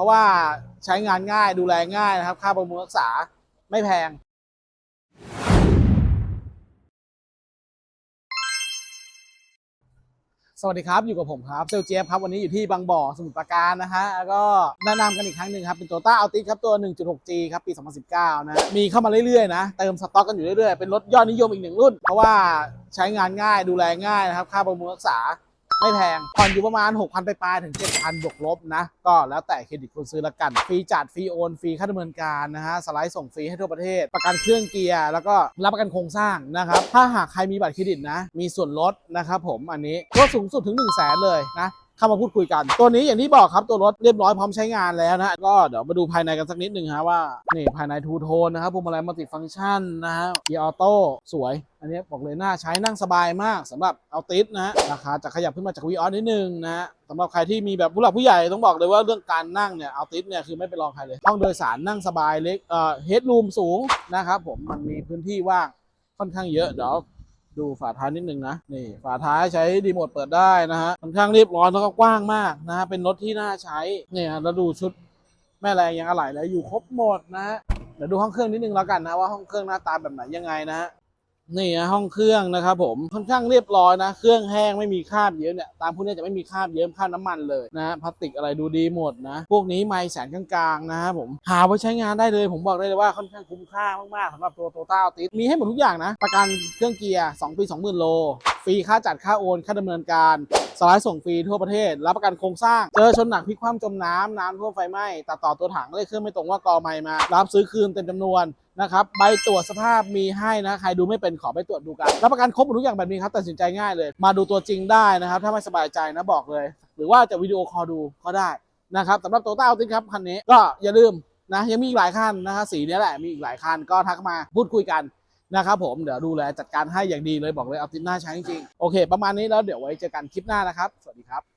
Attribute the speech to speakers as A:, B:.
A: ราะว่าใช้งานง่ายดูแลง่ายนะครับ ค่าบำรุงรักษาไม่แพงสวัสดีครับ อยู่กับผมครับเซลเจียครับ วันนี้อยู่ที่บางบ่อสมุทรปราการนะฮะแล้วก็แนะนำกันอีกครั้งหนึ่งครับ เป็นโตต้าอัลติครับ ตัว 1.6G ครับ ปี 2019 นะ มีเข้ามาเรื่อยๆ นะ เติมสต็อกกันอยู่เรื่อยๆ เป็นรถยอดนิยมอีกหนึ่งรุ่น เพราะว่าใช้งานง่ายดูแลง่ายนะครับ ค่าบำรุงรักษา ไม่แพงผ่อนอยู่ประมาณ 6,000ไปปลายๆถึง 7,000บวกลบนะ ก็แล้วแต่เครดิตคนซื้อละกัน ฟรีจัดฟรีโอนฟรีค่าดำเนินการนะฮะ สไลด์ส่งฟรีให้ทั่วประเทศ ประกันเครื่องเกียร์ แล้วก็รับประกันโครงสร้างนะครับ ถ้าหากใครมีบัตรเครดิตนะ มีส่วนลดนะครับผมอันนี้ก็สูงสุดถึง 1 0 0 0 0แสนเลยนะ เข้ามาพูดคุยกัน ตัวนี้อย่างที่บอกครับตัวรถเรียบร้อยพร้อมใช้งานแล้วนะก็เดี๋ยวมาดูภายในกันสักนิดหนึ่งฮะว่านี่ภายในทูโทนนะครับพวงมาลัยมัลติฟังก์ชันนะฮะเกียร์ออโต้สวย อันนี้บอกเลยน่าใช้นั่งสบายมากสำหรับเอาติสนะฮะราคาจะขยับขึ้นมาจากวีออสนิดนึงนะฮะสำหรับใครที่มีแบบผู้หลักผู้ใหญ่ต้องบอกเลยว่าเรื่องการนั่งเนี่ยเอาติสเนี่ยคือไม่เป็นรองใครเลยห้องโดยสารนั่งสบายเล็กเอ่อเฮดรูมสูงนะครับผมมันมีพื้นที่ว่างค่อนข้างเยอะเดี๋ยว ดูฝาท้ายนิดนึงนะนี่ฝาท้ายใช้ดีโมทเปิดได้นะฮะค่อนข้างเรียบร้อยแล้วก็กว้างมากนะฮะเป็นรถที่น่าใช้เนี่ยแล้วดูชุดแม่แรงยังอะไหล่แล้วอยู่ครบหมดนะฮะเดี๋ยวดูห้องเครื่องนิดนึงแล้วกันนะว่าห้องเครื่องหน้าตาแบบไหนยังไงนะฮะ นี่ฮะห้องเครื่องนะครับผมค่อนข้างเรียบร้อยนะ เครื่องแห้งไม่มีคราบเยอะเนี่ยตามพวกนี้จะไม่มีคราบเยิ้มคราบน้ำมันเลยนะพลาสติกอะไรดูดีหมดนะ พวกนี้ไม่แสนกลางๆนะครับผมหาไว้ใช้งานได้เลย ผมบอกได้เลยว่าค่อนข้างคุ้มค่ามากๆสำหรับตัวโตต้าติสมีให้หมดทุกอย่างนะ ประกันเครื่องเกียร์2ปี20,000โลฟรีค่าจัดค่าโอนค่าดำเนินการสไลด์ส่งฟรีทั่วประเทศ รับประกันโครงสร้าง เจอชนหนักพลิกคว่ำจมน้ำน้ำท่วมไฟไหม้ตัดต่อตัวถังเลขเครื่องไม่ตรงว่ากอไม่มา รับซื้อคืนเต็มจำนวน นะครับใบตรวจสภาพมีให้นะใครดูไม่เป็นขอไปตรวจดูกันรับประกันครบหมดทุกอย่างแบบนี้ครับตัดสินใจง่ายเลย มาดูตัวจริงได้นะครับ ถ้าไม่สบายใจนะบอกเลย หรือว่าจะวิดีโอคอลดูก็ได้นะครับสำหรับโตต้าอัลติครับคันนี้ก็อย่าลืมนะยังมีอีกหลายคันนะครับสีนี้แหละมีอีกหลายคันก็ทักมาพูดคุยกันนะครับผมเดี๋ยวดูแลจัดการให้อย่างดีเลยบอกเลยเอาติดหน้าใช้จริงๆโอเค ประมาณนี้แล้วเดี๋ยวไว้เจอกันคลิปหน้านะครับ สวัสดีครับ